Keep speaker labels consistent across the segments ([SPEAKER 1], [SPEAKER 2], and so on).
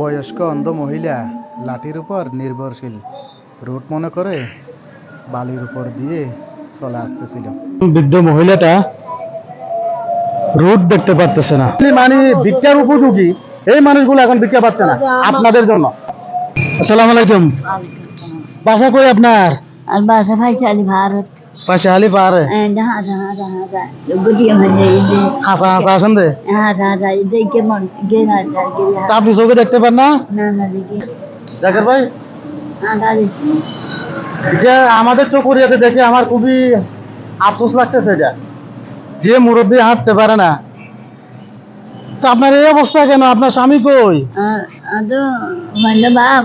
[SPEAKER 1] বয়স্ক অন্ধ মহিলা লাঠির উপর নির্ভরশীল। রুট মনে করে বালির উপর দিয়ে চলে আসতেছিল।
[SPEAKER 2] বৃদ্ধ মহিলাটা রুট দেখতে পারতেছে না। মানে ভিক্ষার উপযোগী এই মানুষগুলো এখন ভিক্ষা পাচ্ছে না আপনাদের জন্য। আসসালামু আলাইকুম। বাসা কই আপনার?
[SPEAKER 3] বাসা ভাই ভারত।
[SPEAKER 2] যে আমাদের চকুর দেখে আমার খুবই আফসোস লাগতেছে এটা যে মুরব্বী হাঁটতে পারে না। তো আপনার এই অবস্থা কেন? আপনার স্বামী কই? বাপ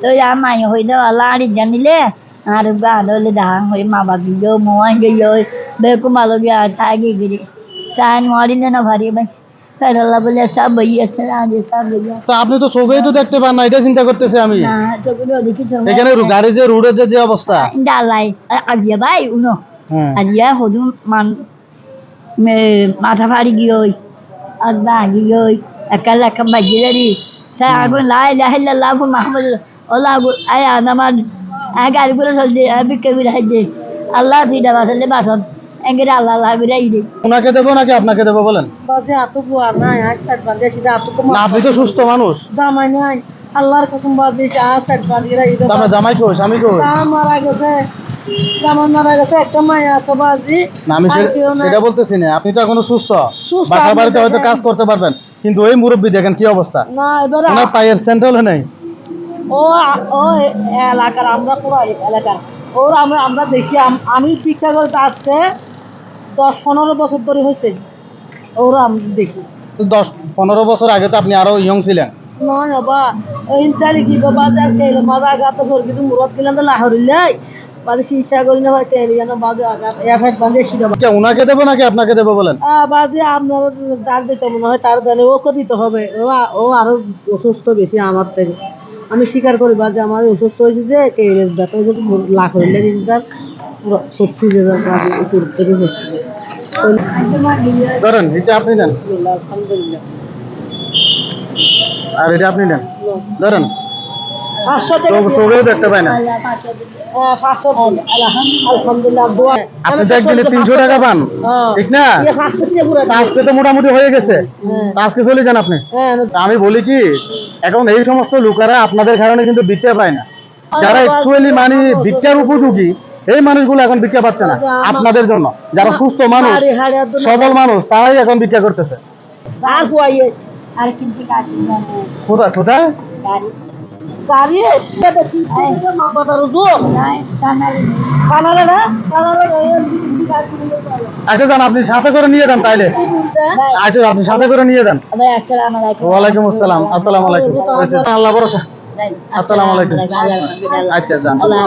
[SPEAKER 3] তো মাই হইতে আল্লাহ জানিলে আর গান হইলে দাহাং হই মা বাবি গো মোয়াই গেলো বেকু মালো গিয়া থাকি গিরি। তাই মারি না ভারি ভাই। আল্লাহ বলে সব বই আছে আগে সব বইয়া
[SPEAKER 2] তা আপনি তো চোখেই তো দেখতে পান না এটা চিন্তা করতেছে আমি।
[SPEAKER 3] না তো কোনো দেখি তো।
[SPEAKER 2] এখানে গাড়ি যে রোডের যে যে অবস্থা।
[SPEAKER 3] ডালাই আজিয়া ভাই উনো।
[SPEAKER 2] হ্যাঁ।
[SPEAKER 3] আজিয়া হদু মান মে মাথা ফাড়ি গিয়ে আগবা গিয়ে একাল একা একা বাজিদারি তাই আগুন লাই মাহমুদ আই চলছে আল্লাহ ফিডা বাসালে বাসন এঙ্গেরে আল্লাহ আল্লাহ বিরাই দে
[SPEAKER 2] ওনাকে দেবো নাকি আপনাকে দেবো বলেন?
[SPEAKER 4] বাজে আতো বুয়া নাই আজ সাত বাজে সেটা আতো
[SPEAKER 2] না আপনি তো সুস্থ মানুষ।
[SPEAKER 4] জামাই নাই আল্লাহর কসম বাজে আজ সাত বাজে রা ঈদ
[SPEAKER 2] আপনার জামাই কই স্বামী কই?
[SPEAKER 4] মারা গেছে জামাই মারা গেছে একটা মায়া আছে বাজি।
[SPEAKER 2] না আমি। সেটা বলতেছি না আপনি তো এখনও সুস্থ।
[SPEAKER 4] সুস্থ,
[SPEAKER 2] বাসা বাড়িতে হয়তো কাজ করতে পারবেন। কিন্তু ওই মুরব্বী দেখেন কি অবস্থা?
[SPEAKER 4] না এবারে
[SPEAKER 2] ওনার পায়ের সেন্ট্রাল নেই?
[SPEAKER 4] ও ও এলাকার আমরা পুরো এলাকার। ওর আমরা আমরা দেখি আম- শিক্ষা করতে আসতে দশ পনেরো বছর ধরে হয়েছে। ওরা আমি দেখি।
[SPEAKER 2] তো দশ পনেরো বছর আগে তো আপনি আরও ইয়ং ছিলেন।
[SPEAKER 4] নয় বাবা চালি কি বাজার কেলো মাদা আগাতে ঘর কিন্তু মুরত কিনা তো লাহরিলাই বাদে শিক্ষা করি না ভাই কেলি জানো বাদে আগাত এফেট বাদে শিখা
[SPEAKER 2] কে ওনাকে দেবো নাকি আপনাকে দেবো বলেন?
[SPEAKER 4] বাজে আপনারা ডাক দিতে মনে হয় তার তাহলে ওকে দিতে হবে। ও ও আরও অসুস্থ বেশি আমার থেকে। আমি স্বীকার করি বাজে আমার অসুস্থ হয়েছে যে ব্যথা হয়েছে লাখ হইলে তার পুরো যে উপর থেকে হচ্ছে
[SPEAKER 2] ধরেন এটা আপনি নেন। আর এটা আপনি নেন। ধরেন
[SPEAKER 4] পাঁচশো টাকা
[SPEAKER 2] চোখ- চোখেও দেখতে পায় না।
[SPEAKER 4] হ্যাঁ,
[SPEAKER 2] আপনি তো একদিনে তিনশো টাকা পান।
[SPEAKER 4] হ্যাঁ।
[SPEAKER 2] ঠিক না?
[SPEAKER 4] ইয়ে
[SPEAKER 2] তা আজকে তো মোটামুটি হয়ে গেছে।
[SPEAKER 4] হ্যাঁ।
[SPEAKER 2] আজকে চলে যান আপনি।
[SPEAKER 4] হ্যাঁ
[SPEAKER 2] আমি বলি কি এখন এই সমস্ত লোকেরা আপনাদের কারণে কিন্তু ভিক্ষা পায় না। যারা অ্যাকচুয়ালি মানে ভিক্ষার উপযোগী এই মানুষগুলো এখন ভিক্ষা পাচ্ছে না। আপনাদের জন্য। যারা সুস্থ মানুষ সবল মানুষ তারাই এখন ভিক্ষা করতেছে।
[SPEAKER 4] আর
[SPEAKER 3] কিন্তু কাছে
[SPEAKER 2] কোথায় কোথায়? আচ্ছা যান আপনি সাথে করে নিয়ে যান তাইলে। আচ্ছা আপনি সাথে করে নিয়ে যান। ওয়ালাইকুম আসসালাম। আসসালামু আলাইকুম। আল্লাহ ভরসা। আসসালামু আলাইকুম। আচ্ছা যান
[SPEAKER 3] আল্লাহ